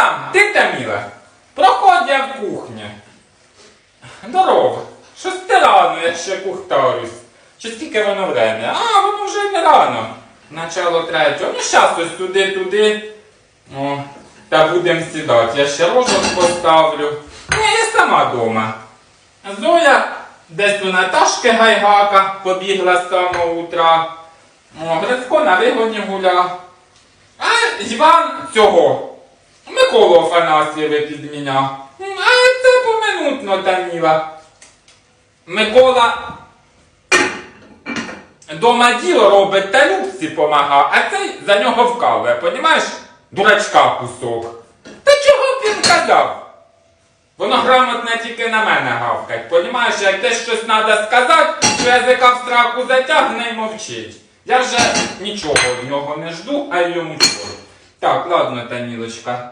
там, ти Таміла. Проходь я в кухню. Здорово. Щось ти рано, я ще кухтарюсь. Чи скільки воно время? А, воно вже не рано. Начало третього. Ну, щас ось туди-туди. О, та будемо сідати. Я ще розок поставлю. Ні, я сама дома. Зоя десь у Наташки Гайгака побігла з самого утра. О, Грицько на вигоні гуляв. А Іван цього. Миколу Афанасьєва підміняв. М, А це поминутно Таміла. Микола дома діло робить та Любці помагав, а цей за нього вкалує, понімаєш? Дурачка кусок. Та чого б він казав? Воно грамотне тільки на мене гавкать. Понімаєш, як десь щось треба сказати, що язика в страху затягне і мовчить. Я вже нічого від нього не жду, а й йому чого. Так, ладно, Танілочка.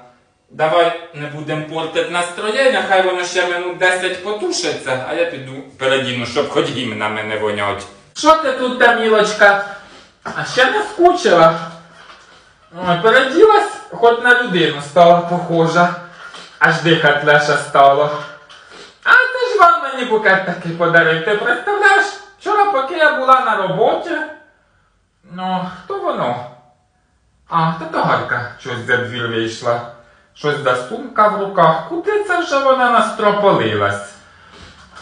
Давай не будемо портити настроєння, хай воно ще минут 10 потушиться, а я піду передіну, щоб хоч гімнами не вонять. Що ти тут, Тамілочка? А ще не скучила? Ой, переділась, хоч на людину стала похожа. Аж дихать легше стало. А ти ж вам мені букет такий подарив, ти представляєш? Вчора, поки я була на роботі. Ну, хто воно? А, та то Галька щось за двір вийшла. Щось за сумка в руках. Куди це вже вона настрополилась?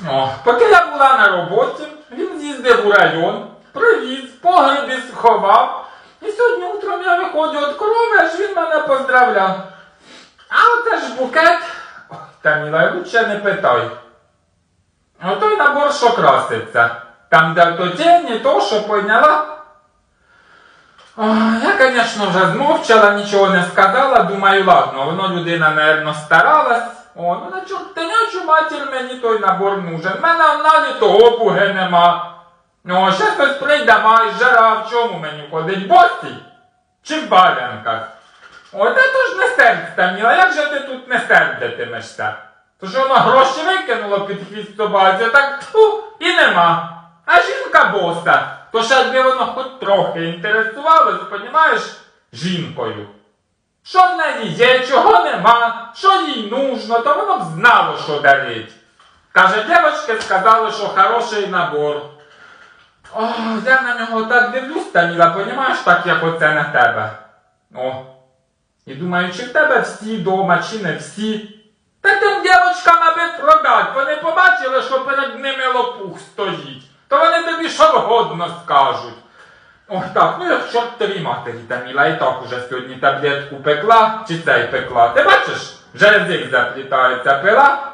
О, поки я була на роботі, він з'їздив у район, привіз, погребі сховав. І сьогодні утром я виходжу від корови, аж він мене поздравляв. А оте ж букет. Ой, Таміла, лучше не питай. Отой набор, що краситься. Там, де то тіні, то, що поняла. Ой, я, звісно, вже змовчала, нічого не сказала. Думаю, ладно, воно людина, напевно, старалась. О, ну на чортенячу матір мені той набор нужен. В мене в того буги нема. Ну, ще хтось прийде, має жара, в чому мені ходить? Босій? Чи в балянках? О, та то ж не сердься, Міла, як же ти тут не сердитимешся? То що воно гроші викинуло під хвіст собаці, так тьфу, і нема. А жінка боса, то ще якби воно хоч трохи інтересувалось, понімаєш, жінкою. Що в неї є, чого нема, що їй нужно, то воно б знало, що дарить. Каже, дівчатки сказали, що хороший набор. О, я на нього так дивлюсь, Таміла, понімаєш, так як оце на тебе. О. І думаю, чи в тебе всі дома, чи не всі. Та тим дівчаткам аби продать, вони побачили, що перед ними лопух стоїть. То вони тобі що вгодно скажуть. Ой, так, ну як чортові матері, Таміла, і так уже сьогодні таблетку пекла, чи цей пекла. Ти бачиш, вже язик заплітається, пила.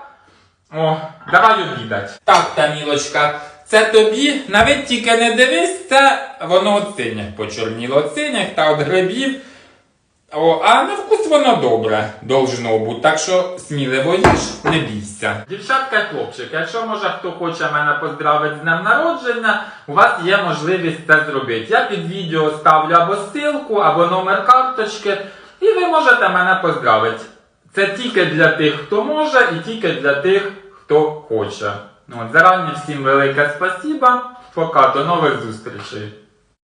О, давай обідать. Так, Тамілочка, це тобі, навіть тільки не дивись, це воно от синіх почорніло, от синіх та от грибів. О, а на вкус воно добре должно бути, так що сміливо їж, не бійся. Дівчатка і хлопчик, якщо може хто хоче мене поздравити з днем народження, у вас є можливість це зробити. Я під відео ставлю або ссылку, або номер карточки, і ви можете мене поздравити. Це тільки для тих, хто може, і тільки для тих, хто хоче. Ну, От, зарані всім велике спасибо. Пока, до нових зустрічей.